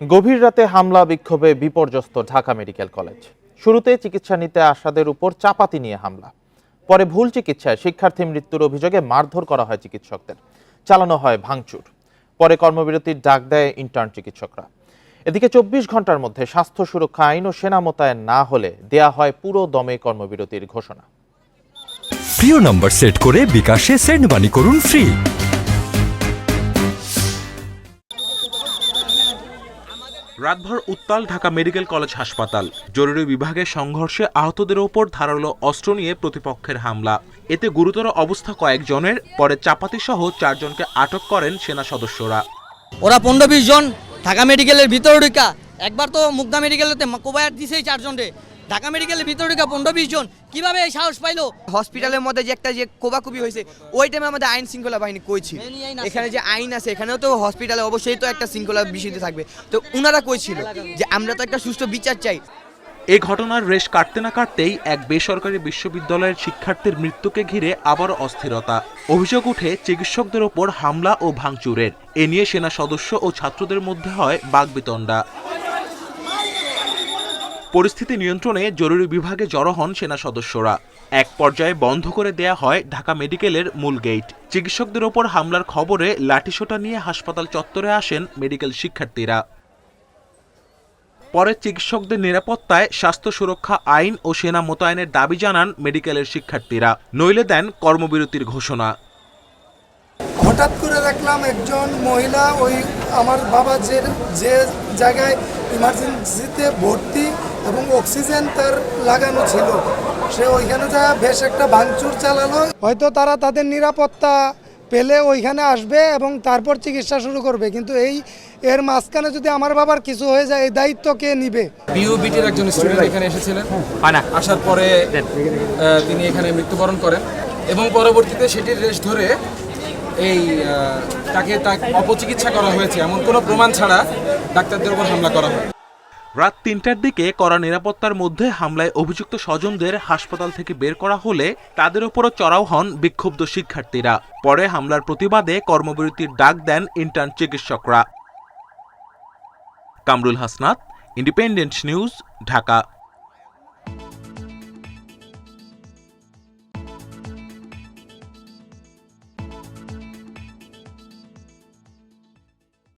গভীর রাতে হামলা বিক্ষোভে বিপর্যস্ত ঢাকা মেডিকেল কলেজ। শুরুতে চিকিৎসা নিতে আসাদের উপর চাপাতি নিয়ে হামলা। পরে ভুল চিকিৎসায় শিক্ষার্থী মৃত্যুর অভিযোগে মারধর করা হয় চিকিৎসকদের। চালানো হয় ভাঙচুর। পরে কর্মবিরতির ডাক দেয় ইন্টার্ন চিকিৎসকরা। এদিকে চব্বিশ ঘণ্টার মধ্যে স্বাস্থ্য সুরক্ষা, আইন ও সেনা মোতায়েন না হলে দেয়া হয় পুরো দমে কর্মবিরতির ঘোষণা। প্রিয় নম্বর সেট করে বিকাশে সেন্ড মানি করুন ফ্রি। রাতভর উত্তাল ঢাকা মেডিকেল কলেজ হাসপাতাল। জরুরি বিভাগের সংঘর্ষে আহতদের ওপর ধারালো অস্ত্র নিয়ে প্রতিপক্ষের হামলা। এতে গুরুতর অবস্থা কয়েকজনের, পরে চাপাতি সহ চারজনকে আটক করেন সেনা সদস্যরা। ওরা পনেরো বিশ জন ঢাকা মেডিকেলের ভিতরে ঢুকা। একবার তো মুগদা মেডিকেলেতে কোবায়ার দিছেই চারজন রে ঢাকা মেডিকেলের ভিতরে ঢুকা পনেরো বিশ জন। কীভাবে এই সাহস পাইলো? হসপিটালের মধ্যে যে একটা যে কোবাকুবি হয়েছে ওই টাইমে আমাদের আইন শৃঙ্খলা বাহিনী কই ছিল? এই নিয়ে আইন আছে। এখানে যে আইন আছে এখানেও তো হসপিটালে অবশ্যই তো একটা শৃঙ্খলা বিষয়তে থাকবে। তো উনারা কই ছিল? যে আমরা তো একটা সুষ্ঠু বিচার চাই। এই ঘটনার রেশ কাটতে না কাটতেই এক বেসরকারি বিশ্ববিদ্যালয়ের শিক্ষার্থীর মৃত্যুকে ঘিরে আবারও অস্থিরতা। অভিযোগ উঠে চিকিৎসকদের ওপর হামলা ও ভাঙচুরের। এ নিয়ে সেনা সদস্য ও ছাত্রদের মধ্যে হয় বাগবিতণ্ডা। পরিস্থিতি নিয়ন্ত্রণে জরুরি বিভাগে জড়ো হন সেনা সদস্যরা। এক পর্যায়ে বন্ধ করে দেয়া হয় ঢাকা মেডিকেলের মূল গেট চিকিৎসকদের ওপর হামলার খবরে লাঠিসোঁটা নিয়ে হাসপাতাল চত্বরে আসেন মেডিকেল শিক্ষার্থীরা। পরে চিকিৎসকদের নিরাপত্তায় স্বাস্থ্য সুরক্ষা আইন ও সেনা মোতায়েনের দাবি জানান মেডিকেলের শিক্ষার্থীরা। নইলে দেন কর্মবিরতির ঘোষণা। হঠাৎ করে দেখলাম একজন মহিলা ওই আমার বাবা যে যে জায়গায় ইমার্জেন্সিতে ভর্তি এবং অক্সিজেন তার লাগানো ছিল। সে ওইখানে যা বেশ একটা ভাঙচুর চালালো। হয়তো তারা তাদের নিরাপত্তা পেলে ওইখানে আসবে এবং তারপর চিকিৎসা শুরু করবে। কিন্তু এই এর মাঝখানে যদি আমার বাবার কিছু হয়ে যায় এই দায়িত্ব কে নিবে? বিউবিটির একজন স্টুডেন্ট এখানে এসেছিলেন। আসার পরে তিনি এখানে মৃত্যুবরণ করেন এবং পরবর্তীতে সেটির রেশ ধরে এই তাকে তা- অপচিকিৎসা করা হয়েছে। এমন কোনো প্রমাণ ছাড়া ডাক্তারদের উপর হামলা করা হয়। রাত তিনটার দিকে কড়া নিরাপত্তার মধ্যে হামলায় অভিযুক্ত স্বজনদের হাসপাতাল থেকে বের করা হলে তাদের উপরও চড়াও হন বিক্ষুব্ধ শিক্ষার্থীরা। পরে হামলার প্রতিবাদে কর্মবিরতির ডাক দেন ইন্টার্ন চিকিৎসকরা। Kamrul Hasnat independent news Dhaka.